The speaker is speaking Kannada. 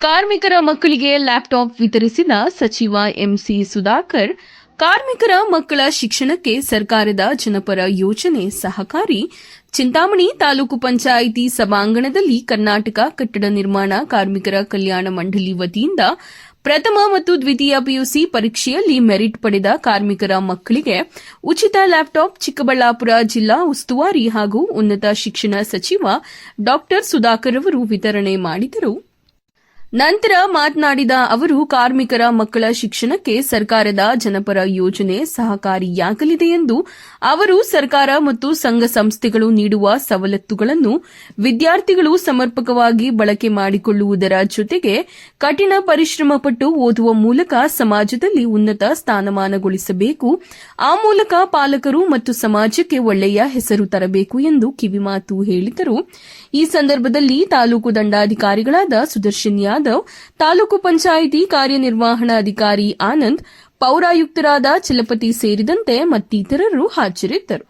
ಕಾರ್ಮಿಕರ ಮಕ್ಕಳಿಗೆ ಲ್ಯಾಪ್ಟಾಪ್ ವಿತರಿಸಿದ ಸಚಿವ ಎಂಸಿ ಸುಧಾಕರ್, ಕಾರ್ಮಿಕರ ಮಕ್ಕಳ ಶಿಕ್ಷಣಕ್ಕೆ ಸರ್ಕಾರದ ಜನಪರ ಯೋಜನೆ ಸಹಕಾರಿ ಚಿಂತಾಮಣಿ ತಾಲೂಕು ಪಂಚಾಯಿತಿ ಸಭಾಂಗಣದಲ್ಲಿ ಕರ್ನಾಟಕ ಕಟ್ಟಡ ನಿರ್ಮಾಣ ಕಾರ್ಮಿಕರ ಕಲ್ಯಾಣ ಮಂಡಳಿ ವತಿಯಿಂದ ಪ್ರಥಮ ಮತ್ತು ದ್ವಿತೀಯ ಪಿಯುಸಿ ಪರೀಕ್ಷೆಯಲ್ಲಿ ಮೆರಿಟ್ ಪಡೆದ ಕಾರ್ಮಿಕರ ಮಕ್ಕಳಿಗೆ ಉಚಿತ ಲ್ಯಾಪ್ಟಾಪ್ ಚಿಕ್ಕಬಳ್ಳಾಪುರ ಜಿಲ್ಲಾ ಉಸ್ತುವಾರಿ ಹಾಗೂ ಉನ್ನತ ಶಿಕ್ಷಣ ಸಚಿವ ಡಾ ಸುಧಾಕರ್ ಅವರು ವಿತರಣೆ ಮಾಡಿದರು. ನಂತರ ಮಾತನಾಡಿದ ಅವರು, ಕಾರ್ಮಿಕರ ಮಕ್ಕಳ ಶಿಕ್ಷಣಕ್ಕೆ ಸರ್ಕಾರದ ಜನಪರ ಯೋಜನೆ ಸಹಕಾರಿಯಾಗಲಿದೆ ಎಂದು ಅವರು ಸರ್ಕಾರ ಮತ್ತು ಸಂಘ ಸಂಸ್ಥೆಗಳು ನೀಡುವ ಸವಲತ್ತುಗಳನ್ನು ವಿದ್ಯಾರ್ಥಿಗಳು ಸಮರ್ಪಕವಾಗಿ ಬಳಕೆ ಮಾಡಿಕೊಳ್ಳುವುದರ ಜೊತೆಗೆ ಕಠಿಣ ಪರಿಶ್ರಮ ಪಟ್ಟು ಓದುವ ಮೂಲಕ ಸಮಾಜದಲ್ಲಿ ಉನ್ನತ ಸ್ಥಾನಮಾನಗೊಳಿಸಬೇಕು. ಆ ಮೂಲಕ ಪಾಲಕರು ಮತ್ತು ಸಮಾಜಕ್ಕೆ ಒಳ್ಳೆಯ ಹೆಸರು ತರಬೇಕು ಎಂದು ಕಿವಿಮಾತು ಹೇಳಿದರು. ಈ ಸಂದರ್ಭದಲ್ಲಿ ತಾಲೂಕು ದಂಡಾಧಿಕಾರಿಗಳಾದ ಸುದರ್ಶನ್ ಯಾದವ್ ತಾಲೂಕು ಪಂಚಾಯಿತಿ ಕಾರ್ಯನಿರ್ವಹಣಾಧಿಕಾರಿ ಆನಂದ್ ಪೌರಾಯುಕ್ತರಾದ ಚಲಪತಿ ಸೇರಿದಂತೆ ಮತ್ತಿತರರು ಹಾಜರಿದ್ದರು.